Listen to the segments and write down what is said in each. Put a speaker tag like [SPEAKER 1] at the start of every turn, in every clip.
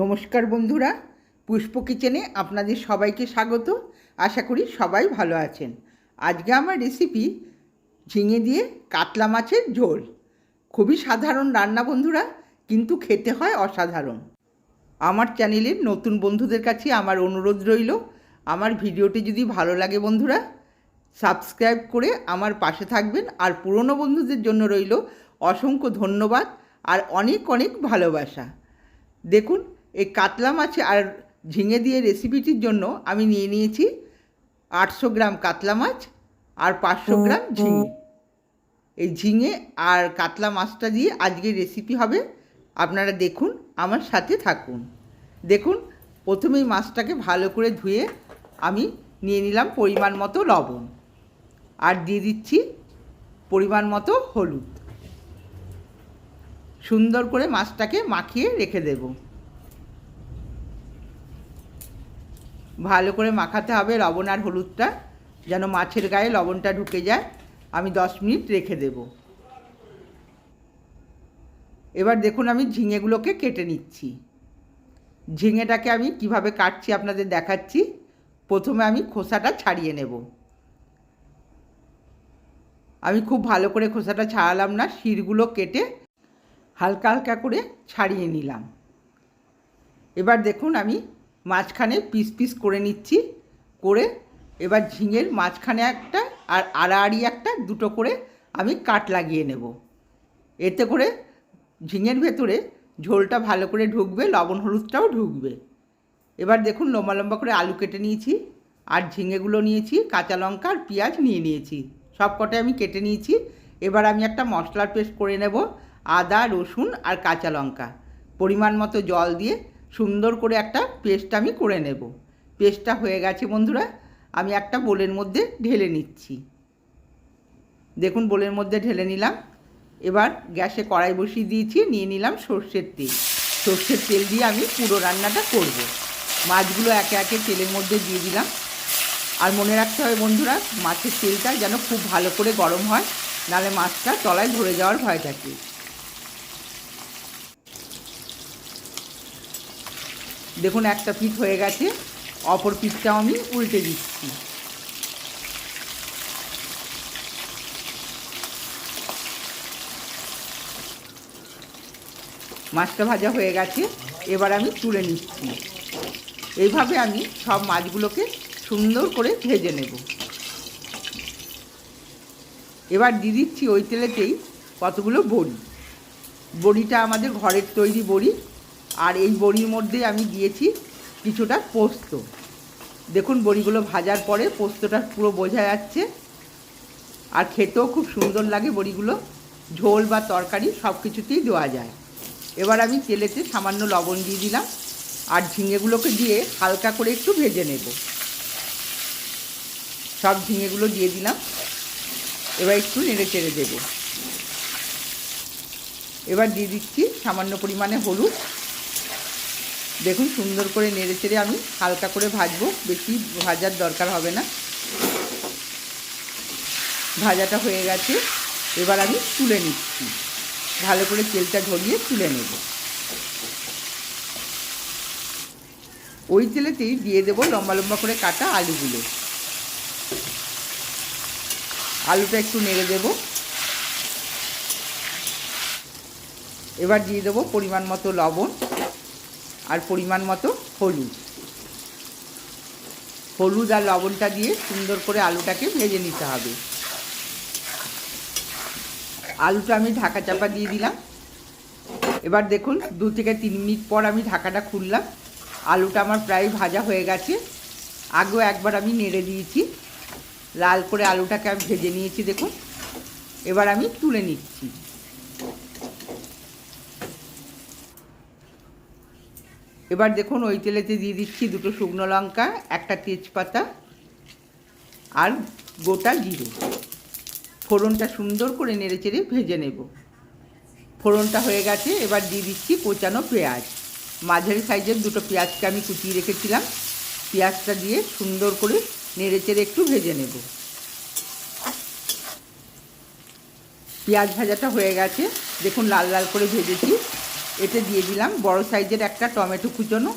[SPEAKER 1] নমস্কার বন্ধুরা, পুষ্প কিচেনে আপনাদের সবাইকে স্বাগত। আশা করি সবাই ভালো আছেন। আজকে আমার রেসিপি ঝিঙে দিয়ে কাতলা মাছের ঝোল। খুবই সাধারণ রান্না বন্ধুরা, কিন্তু খেতে হয় অসাধারণ। আমার চ্যানেলের নতুন বন্ধুদের কাছে আমার অনুরোধ রইল, আমার ভিডিওটি যদি ভালো লাগে বন্ধুরা সাবস্ক্রাইব করে আমার পাশে থাকবেন আর পুরনো বন্ধুদের জন্য রইল অসংখ্য ধন্যবাদ আর অনেক অনেক ভালোবাসা। দেখুন এই কাতলা মাছ আর ঝিঙে দিয়ে রেসিপিটির জন্য আমি নিয়ে নিয়েছি আটশো গ্রাম কাতলা মাছ আর পাঁচশো গ্রাম ঝিঙে। এই ঝিঙে আর কাতলা মাছটা দিয়ে আজকে রেসিপি হবে। আপনারা দেখুন আমার সাথে থাকুন। দেখুন প্রথমেই মাছটাকে ভালো করে ধুয়ে আমি নিয়ে নিলাম পরিমাণ মতো লবণ। আর দিয়ে দিচ্ছি পরিমাণ মতো হলুদ। সুন্দর করে মাছটাকে মাখিয়ে রেখে দেব। ভালো করে মাখাতে হবে লবণ আর হলুদটা, যেন মাছের গায়ে লবণটা ঢুকে যায়। আমি দশ মিনিট রেখে দেব। এবার দেখুন আমি ঝিঙেগুলোকে কেটে নিচ্ছি। ঝিঙেটাকে আমি কীভাবে কাটছি আপনাদের দেখাচ্ছি। প্রথমে আমি খোসাটা ছাড়িয়ে নেব। আমি খুব ভালো করে খোসাটা ছাড়ালাম না, শিরগুলো কেটে হালকা হালকা করে ছাড়িয়ে নিলাম। এবার দেখুন আমি মাঝখানে পিস পিস করে নিচ্ছি, করে এবার ঝিঙের মাঝখানে একটা আর আড়াআড়ি একটা দুটো করে আমি কাট লাগিয়ে নেব। এতে করে ঝিঙের ভেতরে ঝোলটা ভালো করে ঢুকবে, লবণ হলুদটাও ঢুকবে। এবার দেখুন লম্বা লম্বা করে আলু কেটে নিয়েছি, আর ঝিঙেগুলো নিয়েছি, কাঁচা লঙ্কা আর পেঁয়াজ নিয়ে নিয়েছি। সব কটাই আমি কেটে নিয়েছি। এবার আমি একটা মশলার পেস্ট করে নেব, আদা, রসুন আর কাঁচা লঙ্কা। পরিমাণ মতো জল দিয়ে সুন্দর করে একটা পেস্ট আমি করে নেব। পেস্টটা হয়ে গেছে বন্ধুরা, আমি একটা বোলের মধ্যে ঢেলে নিচ্ছি। দেখুন বোলের মধ্যে ঢেলে নিলাম। এবার গ্যাসে কড়াই বসিয়ে দিয়েছি, নিয়ে নিলাম সর্ষের তেল। সর্ষের তেল দিয়ে আমি পুরো রান্নাটা করব। মাছগুলো একে একে তেলের মধ্যে দিয়ে দিলাম। আর মনে রাখতে হবে বন্ধুরা, মাছের তেলটা যেন খুব ভালো করে গরম হয়, নাহলে মাছটা তলায় ধরে যাওয়ার ভয় থাকে। দেখুন, একটা পিঠ হয়ে গেছে, অপর পিঠটাও আমি উল্টে দিচ্ছি। মাছটা ভাজা হয়ে গেছে, এবার আমি তুলে নিচ্ছি। এইভাবে আমি সব মাছগুলোকে সুন্দর করে ভেজে নেব। এবার দিয়ে দিচ্ছি ওই তেলেতেই কতগুলো বড়ি। বড়িটা আমাদের ঘরের তৈরি বড়ি আর এই বড়ির মধ্যে আমি দিয়েছি কিছুটা পোস্ত। দেখুন বড়িগুলো ভাজার পরে পোস্তটা পুরো বোঝা যাচ্ছে। আর খেতেও খুব সুন্দর লাগে বড়িগুলো। ঝোল বা তরকারি সব কিছুতেই দেওয়া যায়। এবার আমি তেলেতে সামান্য লবণ দিয়ে দিলাম। আর ঝিঙেগুলোকে দিয়ে হালকা করে একটু ভেজে নেব। সব ঝিঙেগুলো দিয়ে দিলাম। এবার একটু নেড়ে চেড়ে দেব। এবার দিয়ে দিচ্ছি সামান্য পরিমাণে হলুদ। দেখুন সুন্দর করে নেড়ে চেড়ে আমি হালকা করে ভাজবো, বেশি ভাজার দরকার হবে না। ভাজাটা হয়ে গেছে, এবার আমি তুলে নিচ্ছি। ভালো করে তেলটা ঝরিয়ে তুলে নেব। ওই তেলেতেই দিয়ে দেবো লম্বা লম্বা করে কাটা আলুগুলো। আলুটা একটু নেড়ে দেব। এবার দিয়ে দেবো পরিমাণ মতো লবণ। আর পরিমাণ মতো হলুদ। হলুদ আর লবণটা দিয়ে সুন্দর করে আলুটাকে ভেজে নিতে হবে। আলুটা আমি ঢাকা চাপা দিয়ে দিলাম। এবার দেখুন, দু থেকে তিন মিনিট পর আমি ঢাকাটা খুললাম। আলুটা আমার প্রায় ভাজা হয়ে গেছে। আগেও একবার আমি নেড়ে দিয়েছি। লাল করে আলুটাকে আমি ভেজে নিয়েছি, দেখুন। এবার আমি তুলে নিচ্ছি। এবার দেখুন ওই তেলেতে দিয়ে দিচ্ছি দুটো শুকনো লঙ্কা, একটা তেজপাতা আর গোটা জিরে। ফোড়নটা সুন্দর করে নেড়ে চেড়ে ভেজে নেব। ফোড়নটা হয়ে গেছে, এবার দিয়ে দিচ্ছি কোচানো পেঁয়াজ। মাঝারি সাইজের দুটো পেঁয়াজকে আমি কুচিয়ে রেখেছিলাম। পেঁয়াজটা দিয়ে সুন্দর করে নেড়ে চেড়ে একটু ভেজে নেব। পেঁয়াজ ভাজাটা হয়ে গেছে। দেখুন লাল লাল করে ভেজেছি। এতে দিয়ে দিলাম বড় সাইজের একটা টমেটো কুচোনো।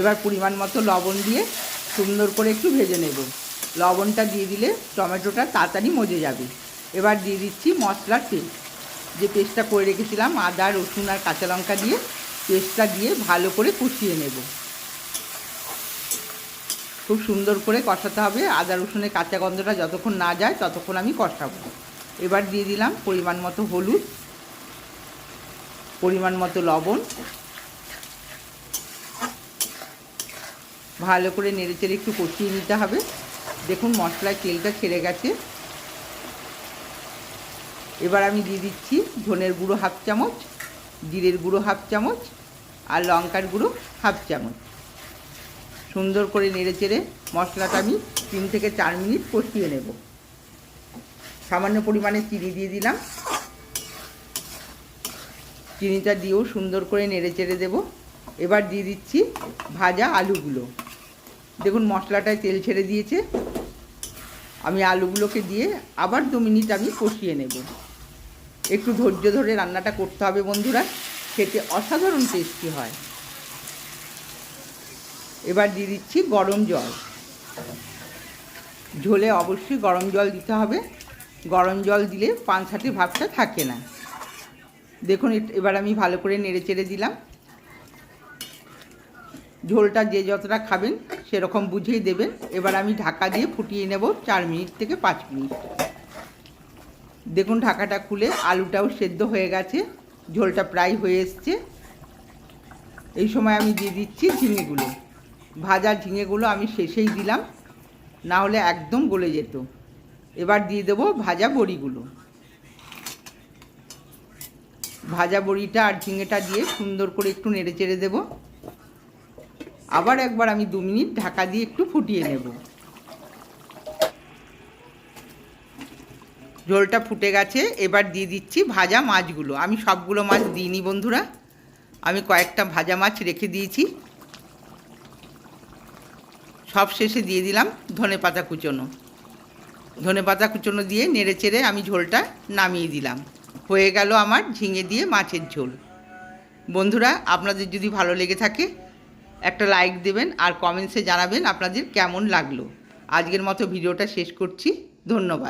[SPEAKER 1] এবার পরিমাণ মতো লবণ দিয়ে সুন্দর করে একটু ভেজে নেব। লবণটা দিয়ে দিলে টমেটোটা তাড়াতাড়ি মজে যাবে। এবার দিয়ে দিচ্ছি মশলার পেস্ট যে পেস্টটা করে রেখেছিলাম, আদা, রসুন আর কাঁচা লঙ্কা দিয়ে পেস্টটা দিয়ে ভালো করে কষিয়ে নেব। খুব সুন্দর করে কষাতে হবে। আদা, রসুনের কাঁচা গন্ধটা যতক্ষণ না যায় ততক্ষণ আমি কষাবো। এবার দিয়ে দিলাম পরিমাণ মতো হলুদ। পরিমাণ মতো লবণ। ভালো করে নেড়ে চেড়ে একটু কষিয়ে নিতে হবে। দেখুন মশলায় তেলটা ছেড়ে গেছে। এবার আমি দিয়ে দিচ্ছি ধনের গুঁড়ো হাফ চামচ, জিরের গুঁড়ো হাফ চামচ আর লঙ্কার গুঁড়ো হাফ চামচ। সুন্দর করে নেড়ে চেড়ে মশলাটা আমি তিন থেকে চার মিনিট কষিয়ে নেব। সামান্য পরিমাণে চিনি দিয়ে দিলাম। চিনিটা দিয়েও সুন্দর করে নেড়ে চেড়ে দেবো। এবার দিয়ে দিচ্ছি ভাজা আলুগুলো। দেখুন, মশলাটায় তেল ছেড়ে দিয়েছে। আমি আলুগুলোকে দিয়ে আবার দু মিনিট আমি কষিয়ে নেব। একটু ধৈর্য ধরে রান্নাটা করতে হবে বন্ধুরা, খেতে অসাধারণ টেস্টি হয়। এবার দিয়ে দিচ্ছি গরম জল। ঝোলে অবশ্যই গরম জল দিতে হবে। গরম জল দিলে পানসাটে ভাবটা থাকে না। দেখুন এবার আমি ভালো করে নেড়ে চেড়ে দিলাম। ঝোলটা যে যতটা খাবেন সেরকম বুঝেই দেবেন। এবার আমি ঢাকা দিয়ে ফুটিয়ে নেব চার মিনিট থেকে পাঁচ মিনিট। দেখুন, ঢাকাটা খুলে আলুটাও সেদ্ধ হয়ে গেছে। ঝোলটা প্রায় হয়ে এসছে। এই সময় আমি দিয়ে দিচ্ছি ঝিঙেগুলো। ভাজা ঝিঙেগুলো আমি শেষেই দিলাম। না হলে একদম গলে যেত। এবার দিয়ে দেবো ভাজা বড়িগুলো। ভাজা বড়িটা আর ঝিঙেটা দিয়ে সুন্দর করে একটু নেড়ে চেড়ে দেবো। আবার একবার আমি দু মিনিট ঢাকা দিয়ে একটু ফুটিয়ে নেব। ঝোলটা ফুটে গেছে, এবার দিয়ে দিচ্ছি ভাজা মাছগুলো। আমি সবগুলো মাছ দিইনি বন্ধুরা, আমি কয়েকটা ভাজা মাছ রেখে দিয়েছি। সব শেষে দিয়ে দিলাম ধনে পাতা কুচোনো। ধনে পাতা কুচোনো দিয়ে নেড়ে চেড়ে আমি ঝোলটা নামিয়ে দিলাম। হয়ে গেল আমার ঝিঙে দিয়ে মাছের ঝোল। বন্ধুরা, আপনাদের যদি ভালো লেগে থাকে, একটা লাইক দেবেন আর কমেন্টসে জানাবেন আপনাদের কেমন লাগল। আজকের মতো ভিডিওটা শেষ করছি। ধন্যবাদ।